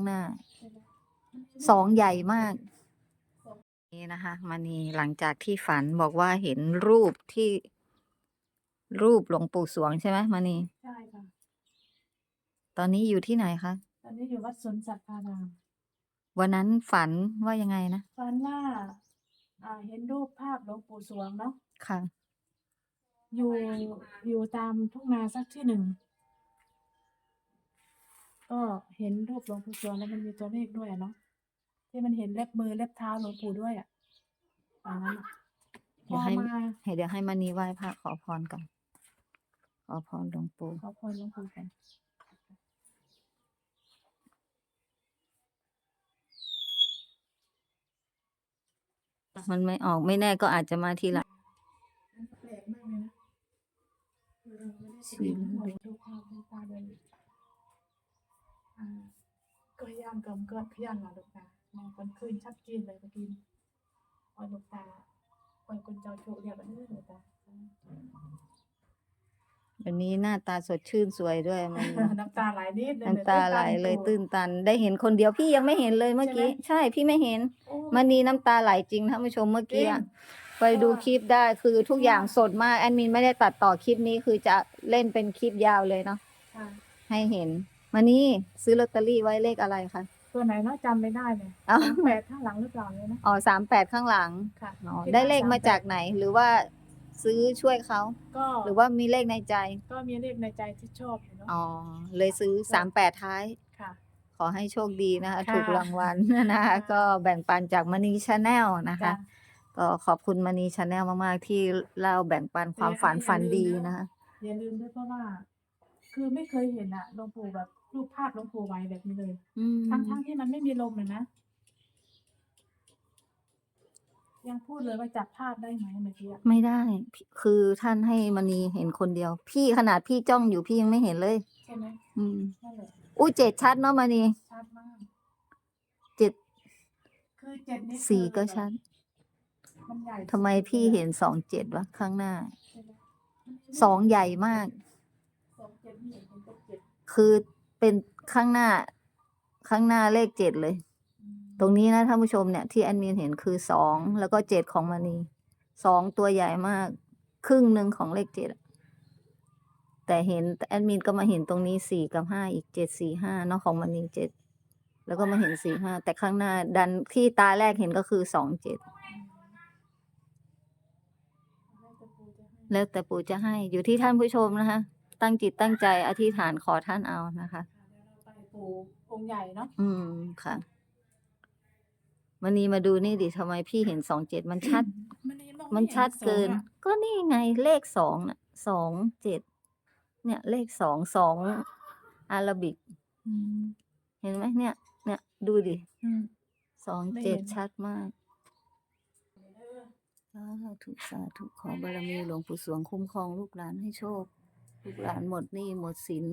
างหน้า สองใหญ่มาก นี่นะคะมานีหลังจากที่ฝันบอกว่าเห็นรูปที่รูปหลวงปู่สวงใช่ไหมมานีใช่ค่ะ ตอนนี้อยู่ที่ไหนคะ ตอนนี้อยู่วัดสวนสัตว์พารามวันนั้นฝันว่ายังไงนะฝันว่าอ่า เห็นรูปภาพหลวงปู่สวงเนาะ ค่ะ อยู่อยู่ตามทุ่งนาสักที่หนึ่ง ก็เห็นรูปหลวงปู่สวงแล้วมันมีตัวเลขด้วยอะเนาะที่มันเห็นเล็บมือเล็บเท้าหลวงปู่ด้วยอะตอนนั้นอะพเดี๋ยวอให้มาให้เดี๋ยวให้มานีไหว้พระขอพรก่อนขอพรหลวงปู่ขอพรหลวงปู่กันมันไม่ออกไม่แน่ก็อาจจะมาทีหลัง มันแปลกมากเลยนะคือเราไม่ได้สีสีเหลืองหวยทุกข้าวทุกตาเลยอ่า ก็พยายามกำเกิดพยายามหาลูกตาในคนคืนชัดเจนเลยเมื่อกี้พอลูกตาคอยคนเจ้าโชคเรียกว่าเออลูกตาวันนี้หน้าตาสดชื่นสวยด้วยมันน้ำตาไหลนิดเลยน้ำตาไหลเลยโตื้นตัน ได้เห็นคนเดียวพี่ยังไม่เห็นเลยเมื่อกี้ ใช่ไหมใช่พี่ไม่เห็นอ้มันนีน้ำตาไหลจริงท่านผู้ชมเมื่อกี้อะจริงไปดูคลิปได้คือทุกอย่างค่ะสดมากแอดมินไม่ได้ตัดต่อคลิปนี้คือจะเล่นเป็นคลิปยาวเลยเนาะค่ะให้เห็น มานี่ซื้อลอตเตอรี่ไว้เลขอะไรคะตัวไหนเนาะจำไม่ได้เลยเอ้าสามแปดข้างหลังหรือเปล่าเนี่ยนะอ๋อสามแปดข้างหลังค่ะอ๋อคิได้เลขว่มาจากไหนหรือว่าซื้อช่วยเขาก็หรือว่ามีเลขในใจ ก็มีเลขในใจที่ชอบอยู่เนาะอ๋อเลยซื้อสามแปดท้ายค่ะ ขอให้โชคดีนะคะค่ะถูกรางวัลนะคะค่ะก็แบ่งปันจากมณีชาแนลนะคะจ้ะก็ขอบคุณมณีชาแนลมากๆที่เล่าแบ่งปันความฝันอย่าฝันอย่าลืมดีนะนะคะอย่าลืมด้วยเพราะว่า คือไม่เคยเห็นอะหลวงปู่แบบรูปภาพหลวงปู่ไว้แบบนี้เลย อืมทั้งทั้งที่มันไม่มีลมเลยนะ ยังพูดเลยว่าจับภาพได้ไหมเมื่อกี้อะไม่ได้พี่คือท่านให้มณีเห็นคนเดียว พี่ขนาดพี่จ้องอยู่พี่ยังไม่เห็นเลย ใช่ไหมอืมนั่นแหละอุ้ยเจ็ดชัดเนาะมณีชัดมาก เจ็ดคือเจ็ดนี่คือสี่ก็แบบชัดมันใหญ่ทำไมสุดๆพี่ลยอะเห็นสองเจ็ดวะข้างหน้า ใช่ไหมสองใหญ่มาก คือเป็นข้างหน้าข้างหน้าเลขเจ็ดเลยอืมตรงนี้นะท่านผู้ชมเนี่ยที่แอดมินเห็นคือสองแล้วก็เจ็ดของมณีสองตัวใหญ่มาก ครึ่งหนึ่งของเลขเจ็ดอะแต่เห็นแอดมินก็มาเห็นตรงนี้สี่กับห้าอีกเจ็ดสี่ห้าเนาะของมณีเจ็ดแล้วก็มาเห็นสี่ห้าแต่ข้างหน้าดันที่ตาแรกเห็นก็คือสองเจ็ดแล้วแต่ปู่จะให้แล้วแต่ปู่จะให้อยู่ที่ท่านผู้ชมนะคะ ตั้งจิตตั้งใจอธิษฐานขอท่านเอานะคะค่ะเดี๋ยวเราไปปู่องค์ใหญ่เนาะอืมค่ะวันนี้มาดูนี่ดิทำไมพี่เห็นสองเจ็ดมันชัด มันนี่องมันไห็ชัดสองเกินอะก็นี่ไงเลขสองน่ะสองเจ็ดเนี่ย เลขสองสองอาราบิกอืมเห็นไหมเนี่ย เนี่ย ดูดิอืมสองไม่เจ็ดเห็นชัดมากเออสาธุสาธุขอบารมีหลวงปู่สวงคุ้มครองลูกหลานให้โชค ลูกหลานหมดหนี้หมดสิน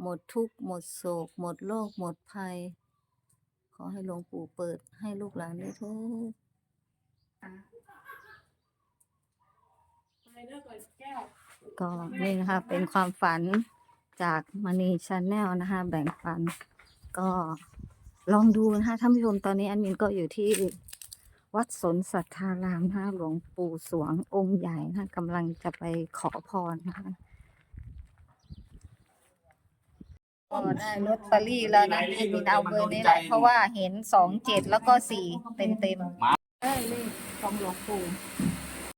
หมดทุกข์หมดโศก หมดโรคหมดภัย ขอให้หลวงปู่เปิดให้ลูกหลานได้ทุกอะไปเลิกก่อนแก้วก็นี่นะคะเป็นความฝันจากมณีชาแนลนะคะแบ่งปัน ก็ลองดูนะคะท่านผู้ชมตอนนี้อันมินก็อยู่ที่วัดสนสัทธารามนะคะหลวงปู่สวงองค์ใหญ่นะคะกำลังจะไปขอพรนะคะ ก็ได้ลอตเตอรี่แล้วนะแอดมินเอาเบอร์นี้แหละเพราะว่าเห็นสองเจ็ดแล้วก็สี่เต็มเต็มๆ ได้เลขของหลวงปู่